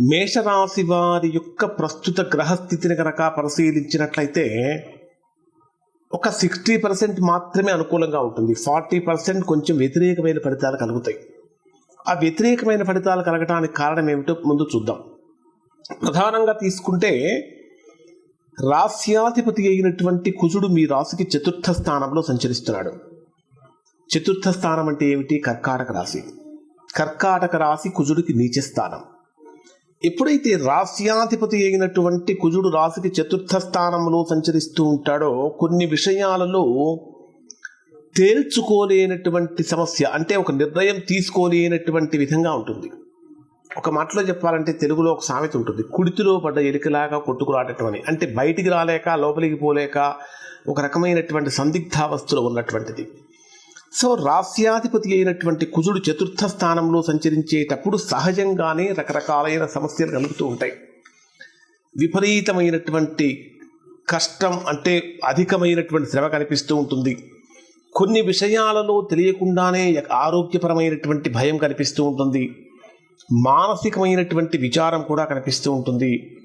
మేషరాశి వారి యొక్క ప్రస్తుత గ్రహస్థితిని కనుక పరిశీలించినట్లయితే ఒక సిక్స్టీ పర్సెంట్ మాత్రమే అనుకూలంగా ఉంటుంది. ఫార్టీ పర్సెంట్ కొంచెం వ్యతిరేకమైన ఫలితాలు కలుగుతాయి. ఆ వ్యతిరేకమైన ఫలితాలు కలగడానికి కారణం ఏమిటో ముందు చూద్దాం. ప్రధానంగా తీసుకుంటే రాస్యాధిపతి అయినటువంటి కుజుడు మీ రాశికి చతుర్థ స్థానంలో సంచరిస్తున్నాడు. చతుర్థ స్థానం అంటే ఏమిటి? కర్కాటక రాశి. కర్కాటక రాశి కుజుడికి నీచ స్థానం ఎప్పుడైతే రాస్యాధిపతి అయినటువంటి కుజుడు రాశికి చతుర్థ స్థానంలో సంచరిస్తూ ఉంటాడో కొన్ని విషయాలలో తేల్చుకోలేనటువంటి సమస్య అంటే ఒక నిర్ణయం తీసుకోలేనటువంటి విధంగా ఉంటుంది. ఒక మాటలో చెప్పాలంటే తెలుగులో ఒక సామెత ఉంటుంది. కుడితిలో పడ్డ ఎలికలాగా కొట్టుకురాటం అని అంటే బయటికి రాలేక లోపలికి పోలేక ఒక రకమైనటువంటి సందిగ్ధావస్థలో ఉన్నటువంటిది. సో రాస్యాధిపతి అయినటువంటి కుజుడు చతుర్థ స్థానంలో సంచరించేటప్పుడు సహజంగానే రకరకాలైన సమస్యలు కలుగుతూ ఉంటాయి. విపరీతమైనటువంటి కష్టం అంటే అధికమైనటువంటి శ్రమ కనిపిస్తూ ఉంటుంది. కొన్ని విషయాలలో తెలియకుండానే ఆరోగ్యపరమైనటువంటి భయం కనిపిస్తూ ఉంటుంది. మానసికమైనటువంటి విచారం కూడా కనిపిస్తూ ఉంటుంది.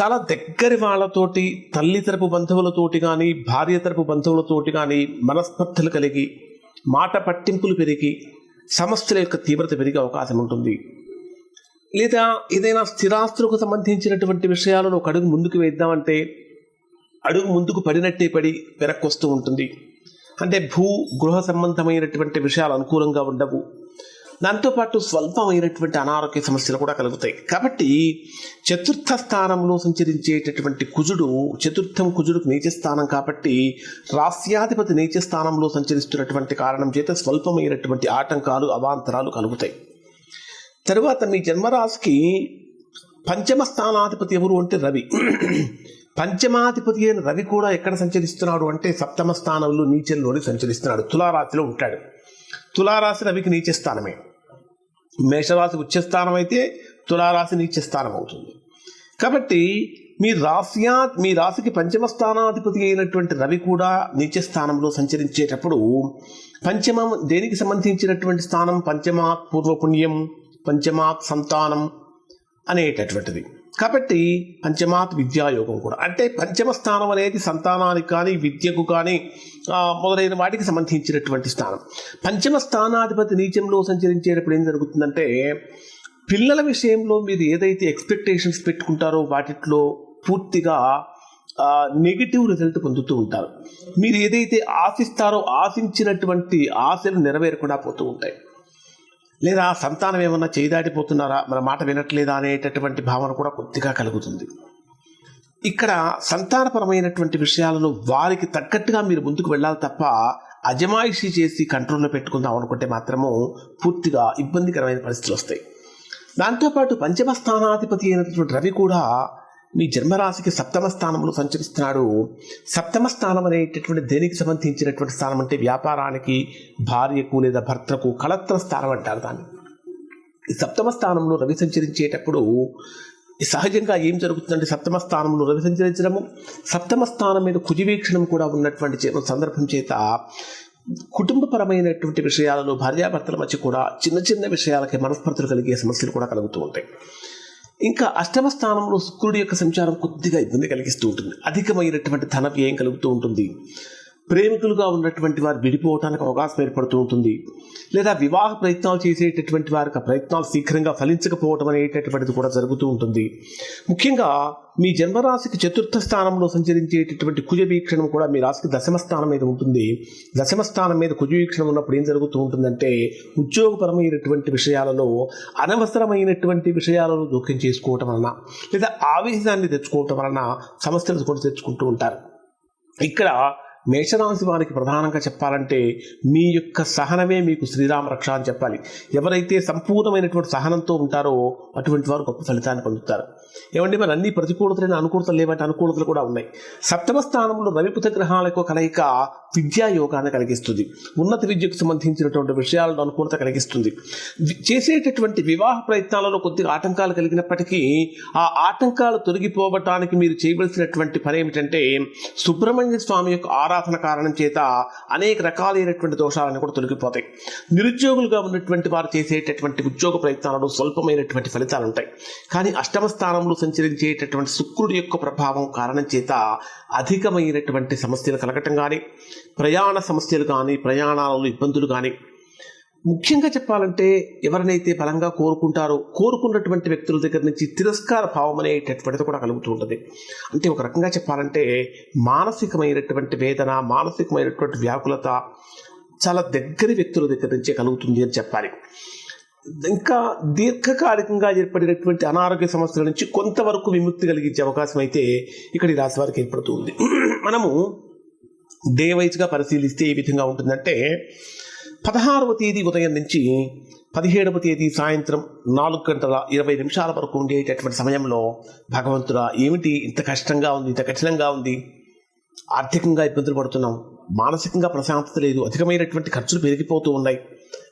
చాలా దగ్గరి వాళ్ళతోటి తల్లి తరపు బంధువులతోటి కానీ భార్య తరపు బంధువులతోటి కానీ మనస్పర్ధలు కలిగి మాట పట్టింపులు పెరిగి సమస్యల యొక్క తీవ్రత పెరిగే అవకాశం ఉంటుంది. లేదా ఏదైనా స్థిరాస్తులకు సంబంధించినటువంటి విషయాలను ఒక అడుగు ముందుకు వేద్దామంటే అడుగు ముందుకు పడినట్టే పడి వెనక్కి వస్తూ ఉంటుంది. అంటే భూ గృహ సంబంధమైనటువంటి విషయాలు అనుకూలంగా ఉండవు. దాంతోపాటు స్వల్పమైనటువంటి అనారోగ్య సమస్యలు కూడా కలుగుతాయి. కాబట్టి చతుర్థ స్థానంలో సంచరించేటటువంటి కుజుడు చతుర్థం కుజుడుకు నీచ స్థానం కాబట్టి రాస్యాధిపతి నీచ స్థానంలో సంచరిస్తున్నటువంటి కారణం చేత స్వల్పమైనటువంటి ఆటంకాలు అవాంతరాలు కలుగుతాయి. తరువాత మీ జన్మరాశికి పంచమ స్థానాధిపతి ఎవరు అంటే రవి. పంచమాధిపతి అయిన రవి కూడా ఎక్కడ సంచరిస్తున్నాడు అంటే సప్తమ స్థానంలో నీచల్లోని సంచరిస్తున్నాడు తులారాశిలో ఉంటాడు. తులారాశి రవికి నీచ స్థానమే మేషరాశి ఉచ్చస్థానం అయితే తులారాశి నీచ్యస్థానం అవుతుంది. కాబట్టి మీ రాశ్యా మీ రాశికి పంచమ స్థానాధిపతి అయినటువంటి రవి కూడా నీచ స్థానంలో సంచరించేటప్పుడు పంచమం దేనికి సంబంధించినటువంటి స్థానం? పంచమాత్ పూర్వపుణ్యం పంచమాత్ సంతానం అనేటటువంటిది. కాబట్టి పంచమాత్ విద్యాయోగం కూడా. అంటే పంచమ స్థానం అనేది సంతానానికి కానీ విద్యకు కానీ మొదలైన వాటికి సంబంధించినటువంటి స్థానం. పంచమ స్థానాధిపతి నీచంలో సంచరించేటప్పుడు ఏం జరుగుతుందంటే పిల్లల విషయంలో మీరు ఏదైతే ఎక్స్పెక్టేషన్స్ పెట్టుకుంటారో వాటిలో పూర్తిగా నెగిటివ్ రిజల్ట్ పొందుతూ ఉంటారు. మీరు ఏదైతే ఆశిస్తారో ఆశించినటువంటి ఆశలు నెరవేరకుండా పోతూ ఉంటాయి. లేదా సంతానం ఏమన్నా దాటిపోతున్నారా? మన మాట వినట్లేదా అనేటటువంటి భావన కూడా కొద్దిగా కలుగుతుంది. ఇక్కడ సంతానపరమైనటువంటి విషయాలను వారికి తగ్గట్టుగా మీరు ముందుకు వెళ్ళాలి తప్ప అజమాయిషీ చేసి కంట్రోల్లో పెట్టుకుందాం అనుకుంటే మాత్రము పూర్తిగా ఇబ్బందికరమైన పరిస్థితులు వస్తాయి. దాంతోపాటు పంచమ స్థానాధిపతి అయినటువంటి రవి కూడా మీ జన్మరాశికి సప్తమ స్థానంలో సంచరిస్తున్నాడు. సప్తమ స్థానం అనేటటువంటి దేనికి సంబంధించినటువంటి స్థానం అంటే వ్యాపారానికి భార్యకు లేదా భర్తకు కళత్ర స్థానం అంటారు దాన్ని. ఈ సప్తమ స్థానంలో రవి సంచరించేటప్పుడు ఈ సహజంగా ఏం జరుగుతుందంటే సప్తమ స్థానంలో రవి సంచరించడము సప్తమ స్థానం మీద కుజివీక్షణం కూడా ఉన్నటువంటి సందర్భం చేత కుటుంబపరమైనటువంటి విషయాలలో భార్యాభర్తల మధ్య కూడా చిన్న చిన్న విషయాలకి మనస్పర్ధలు కలిగే సమస్యలు కూడా కలుగుతూ ఉంటాయి. ఇంకా అష్టమ స్థానంలో శుక్రుడి యొక్క సంచారం కొద్దిగా ఇబ్బంది కలిగిస్తూ ఉంటుంది. అధికమైనటువంటి ధన వ్యయం కలుగుతూ ఉంటుంది. ప్రేమికులుగా ఉన్నటువంటి వారు విడిపోవటానికి అవకాశం ఏర్పడుతూ ఉంటుంది. లేదా వివాహ ప్రయత్నాలు చేసేటటువంటి వారికి ప్రయత్నాలు శీఘ్రంగా ఫలించకపోవడం అనేటటువంటిది కూడా జరుగుతూ ఉంటుంది. ముఖ్యంగా మీ జన్మరాశికి చతుర్థ స్థానంలో సంచరించేటటువంటి కుజవీక్షణం కూడా మీ రాశికి దశమ స్థానం మీద ఉంటుంది. దశమ స్థానం మీద కుజవీక్షణం ఉన్నప్పుడు ఏం జరుగుతూ ఉంటుందంటే ఉద్యోగపరమైనటువంటి విషయాలలో అనవసరమైనటువంటి విషయాలలో జోక్యం చేసుకోవటం వలన లేదా ఆవేశాన్ని తెచ్చుకోవటం వలన సమస్యలు కూడా తెచ్చుకుంటూ ఉంటారు. ఇక్కడ మేషరాశి వారికి ప్రధానంగా చెప్పాలంటే మీ యొక్క సహనమే మీకు శ్రీరామ రక్ష అని చెప్పాలి. ఎవరైతే సంపూర్ణమైనటువంటి సహనంతో ఉంటారో అటువంటి వారు గొప్ప ఫలితాన్ని పొందుతారు. ఏమంటే మరి అన్ని ప్రతికూలతలైన అనుకూలతలు లేవంటే అనుకూలతలు కూడా ఉన్నాయి. సప్తమ స్థానంలో రవిపుత గ్రహాల యొక్క కలయిక విద్యా యోగాన్ని కలిగిస్తుంది. ఉన్నత విద్యకు సంబంధించినటువంటి విషయాలను అనుకూలత కలిగిస్తుంది. చేసేటటువంటి వివాహ ప్రయత్నాలలో కొద్దిగా ఆటంకాలు కలిగినప్పటికీ ఆ ఆటంకాలు తొలగిపోవటానికి మీరు చేయవలసినటువంటి పని ఏమిటంటే సుబ్రహ్మణ్య స్వామి యొక్క ఆరాధన కారణం చేత అనేక రకాలైనటువంటి దోషాలను కూడా తొలగిపోతాయి. నిరుద్యోగులుగా ఉన్నటువంటి వారు చేసేటటువంటి ఉద్యోగ ప్రయత్నాలలో స్వల్పమైనటువంటి ఫలితాలు ఉంటాయి కానీ అష్టమ స్థానంలో సంచరించేటటువంటి శుక్రుడి యొక్క ప్రభావం కారణం చేత అధికమైనటువంటి సమస్యలు కలగటం కానీ ప్రయాణ సమస్యలు కానీ ప్రయాణాలలో ఇబ్బందులు కానీ ముఖ్యంగా చెప్పాలంటే ఎవరినైతే బలంగా కోరుకుంటారో కోరుకున్నటువంటి వ్యక్తుల దగ్గర నుంచి తిరస్కార భావం అనేటటువంటిది కూడా కలుగుతూ ఉంటుంది. అంటే ఒక రకంగా చెప్పాలంటే మానసికమైనటువంటి వేదన మానసికమైనటువంటి వ్యాకులత చాలా దగ్గరి వ్యక్తుల దగ్గర నుంచే కలుగుతుంది అని చెప్పాలి. ఇంకా దీర్ఘకాలికంగా ఏర్పడినటువంటి అనారోగ్య సమస్యల నుంచి కొంతవరకు విముక్తి కలిగించే అవకాశం అయితే ఇక్కడ ఈ రాశి వారికి ఏర్పడుతుంది మనము డే వైజ్గా పరిశీలిస్తే ఏ విధంగా ఉంటుందంటే పదహారవ తేదీ ఉదయం నుంచి పదిహేడవ తేదీ సాయంత్రం నాలుగు గంటల ఇరవై నిమిషాల వరకు ఉండేటటువంటి సమయంలో భగవంతుడా ఏమిటి ఇంత కష్టంగా ఉంది ఇంత కఠినంగా ఉంది? ఆర్థికంగా ఇబ్బందులు పడుతున్నాం. మానసికంగా ప్రశాంతత లేదు. అధికమైనటువంటి ఖర్చులు పెరిగిపోతూ ఉన్నాయి.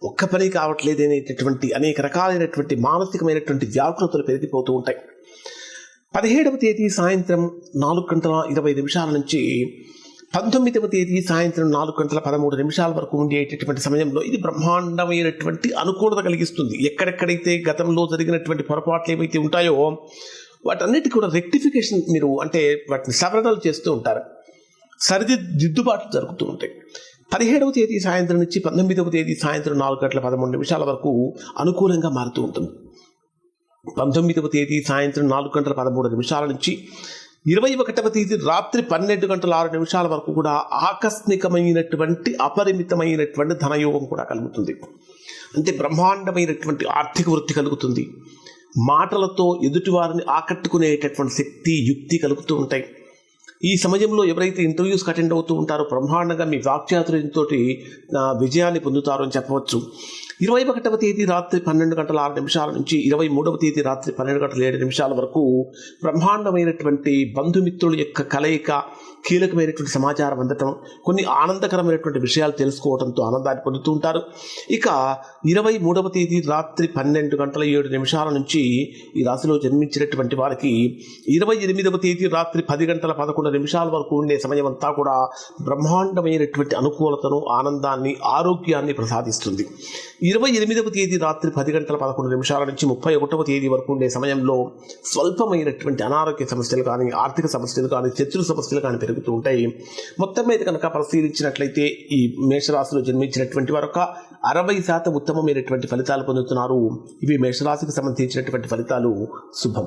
ఒక్క పని కావట్లేదు అనేటటువంటి అనేక రకాలైనటువంటి మానసికమైనటువంటి వ్యాకులతలు పెరిగిపోతూ ఉంటాయి. పదిహేడవ తేదీ సాయంత్రం నాలుగు గంటల ఇరవై నిమిషాల నుంచి పంతొమ్మిదవ తేదీ సాయంత్రం నాలుగు గంటల పదమూడు నిమిషాల వరకు ఉండేటటువంటి సమయంలో ఇది బ్రహ్మాండమైనటువంటి అనుకూలత కలిగిస్తుంది. ఎక్కడెక్కడైతే గతంలో జరిగినటువంటి పొరపాట్లు ఏవైతే ఉంటాయో వాటన్నిటి కూడా రెక్టిఫికేషన్ మీరు అంటే వాటిని సవరణలు చేస్తూ ఉంటారు. సరిది దిద్దుబాట్లు జరుగుతూ ఉంటాయి. పదిహేడవ తేదీ సాయంత్రం నుంచి పంతొమ్మిదవ తేదీ సాయంత్రం నాలుగు గంటల పదమూడు నిమిషాల వరకు అనుకూలంగా మారుతూ ఉంటుంది. పంతొమ్మిదవ తేదీ సాయంత్రం నాలుగు గంటల పదమూడు నిమిషాల నుంచి ఇరవై ఒకటవ తేదీ రాత్రి పన్నెండు గంటల ఆరు నిమిషాల వరకు కూడా ఆకస్మికమైనటువంటి అపరిమితమైనటువంటి ధనయోగం కూడా కలుగుతుంది. అంటే బ్రహ్మాండమైనటువంటి ఆర్థిక వృద్ధి కలుగుతుంది. మాటలతో ఎదుటివారిని ఆకట్టుకునేటటువంటి శక్తి యుక్తి కలుగుతూ ఉంటాయి. ఈ సమయంలో ఎవరైతే ఇంటర్వ్యూస్కి అటెండ్ అవుతూ ఉంటారో బ్రహ్మాండంగా మీ వాక్చాతుర్యంతో విజయాన్ని పొందుతారు అని చెప్పవచ్చు. ఇరవై ఒకటవ తేదీ రాత్రి పన్నెండు గంటల ఆరు నిమిషాల నుంచి ఇరవై మూడవ తేదీ రాత్రి పన్నెండు గంటల ఏడు నిమిషాల వరకు బ్రహ్మాండమైనటువంటి బంధుమిత్రుల యొక్క కలయిక కీలకమైనటువంటి సమాచారం అందటం కొన్ని ఆనందకరమైనటువంటి విషయాలు తెలుసుకోవడంతో ఆనందాన్ని పొందుతూ ఉంటారు. ఇక ఇరవై మూడవ తేదీ రాత్రి పన్నెండు గంటల ఏడు నిమిషాల నుంచి ఈ రాశిలో జన్మించినటువంటి వారికి ఇరవై ఎనిమిదవ తేదీ రాత్రి పది గంటల పదకొండు నిమిషాల వరకు ఉండే సమయం అంతా కూడా బ్రహ్మాండమైనటువంటి అనుకూలతను ఆనందాన్ని ఆరోగ్యాన్ని ప్రసాదిస్తుంది. ఇరవై ఎనిమిదవ తేదీ రాత్రి పది గంటల పదకొండు నిమిషాల నుంచి ముప్పై ఒకటవ తేదీ వరకు ఉండే సమయంలో స్వల్పమైనటువంటి అనారోగ్య సమస్యలు కానీ ఆర్థిక సమస్యలు కానీ శత్రు సమస్యలు కానీ పెరుగుతూ ఉంటాయి. మొత్తం మీద కనుక పరిశీలించినట్లయితే ఈ మేషరాశిలో జన్మించినటువంటి వారు ఒక అరవై శాతం ఉత్తమమైనటువంటి ఫలితాలు పొందుతున్నారు. ఇవి మేషరాశికి సంబంధించినటువంటి ఫలితాలు. శుభం.